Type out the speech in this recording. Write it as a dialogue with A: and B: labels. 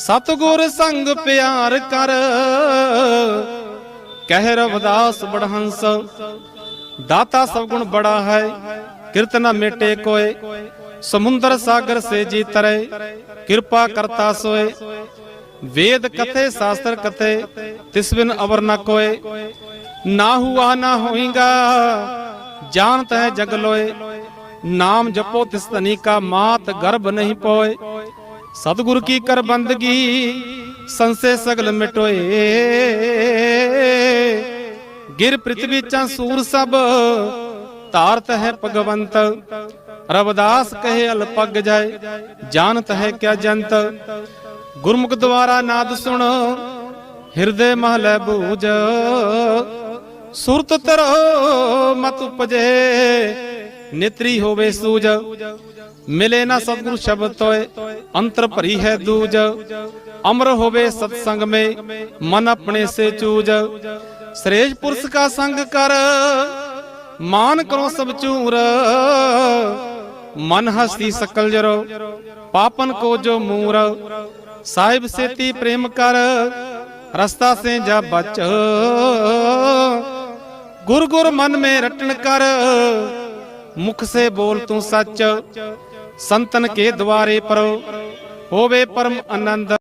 A: ਸਤਗੁਰ ਸੰਗ ਪਿਆਰ ਕਰ। ਕਹਿ ਰਵਦਾਸ ਬੜਹੰਸ, ਦਾਤਾ ਸਭ ਗੁਣ ਬੜਾ ਹੈ ਕਿਰਤ ਨ ਮੇਟੇ ਕੋਏ। ਸਮੁੰਦਰ ਸਾਗਰ ਸੇ ਜੀ ਤਰੇ ਕਿਰਪਾ ਕਰਤਾ ਸੋਏ। ਵੇਦ ਕਥੇ, ਸ਼ਾਸਤਰ ਕਥੇ, ਤਿਸ ਬਿਨ ਅਵਰ ਨ ਕੋਏ। ਨਾ ਹੁਆ, ਨਾ ਹੋਏਗਾ ਜਾਣਤ ਹੈ ਜਗ ਲੋਏ। ਨਾਮ ਜਪੋ ਤਿਸ ਧਨੀ ਕਾ ਮਾਤ, ਗਰਭ ਨਹੀਂ ਪੋਏ। ਸਤਿਗੁਰ ਕੀ ਕਰ ਬੰਦਗੀ? ਸੰਸੇ ਸਗਲ ਮਿਟੋਏ। ਗਿਰ ਪ੍ਰਿਥਵੀ ਚਾ ਸੂਰ ਸਭ, ਧਾਰਤ ਹੈ ਭਗਵੰਤ। ਰਵਦਾਸ ਕਹੇ ਅਲਪਗ ਜਾਏ, ਜਾਣਤ ਹੈ ਕਿਆ ਜੰਤ। ਗੁਰਮੁਖ ਦੁਆਰਾ ਨਾਦ ਸੁਣ, ਹਿਰਦੇ ਮਹਲੇ ਬੂਝ। ਸੁਰਤ ਤਰੋ ਮਤ ਉਪਜੇ। ਨੇਤਰੀ ਹੋਵੇ ਸੂਜ, ਮਿਲੇ ਨਾ ਸਤਿਗੁਰ ਸ਼ਬਦ ਤੋਏ, ਅੰਤਰ ਭਰੀ ਹੈ ਦੂਜ। ਅਮਰ ਹੋਵੇ ਸਤ ਸੰਗ ਮੇ, ਮਨ ਆਪਣੇ ਸੇ ਚੂਜ। ਸ੍ਰੇਸ਼ ਪੁਰਸ਼ ਕਾ ਸੰਗ ਕਰ, ਮਾਨ ਕਰੋ ਸਭ ਚੂਰ। ਮਨ ਹਸਤੀ ਸਕਲ ਜਰੋ, ਪਾਪਨ ਕੋ ਜੋ ਮੂਰ। ਸਾਹਿਬ ਸੇਤੀ ਪ੍ਰੇਮ ਕਰ, ਰਸਤਾ ਸੇ ਜਾ ਬਚ। ਗੁਰ ਗੁਰ ਮਨ ਮੇ ਰਟਣ ਕਰ ਮੁਖ ਸੇ ਬੋਲ ਤੂੰ ਸੱਚ। ਸੰਤਨ ਕੇ ਦੁਆਰੇ ਪਰੋ ਹੋਵੇ ਪਰਮ ਆਨੰਦ।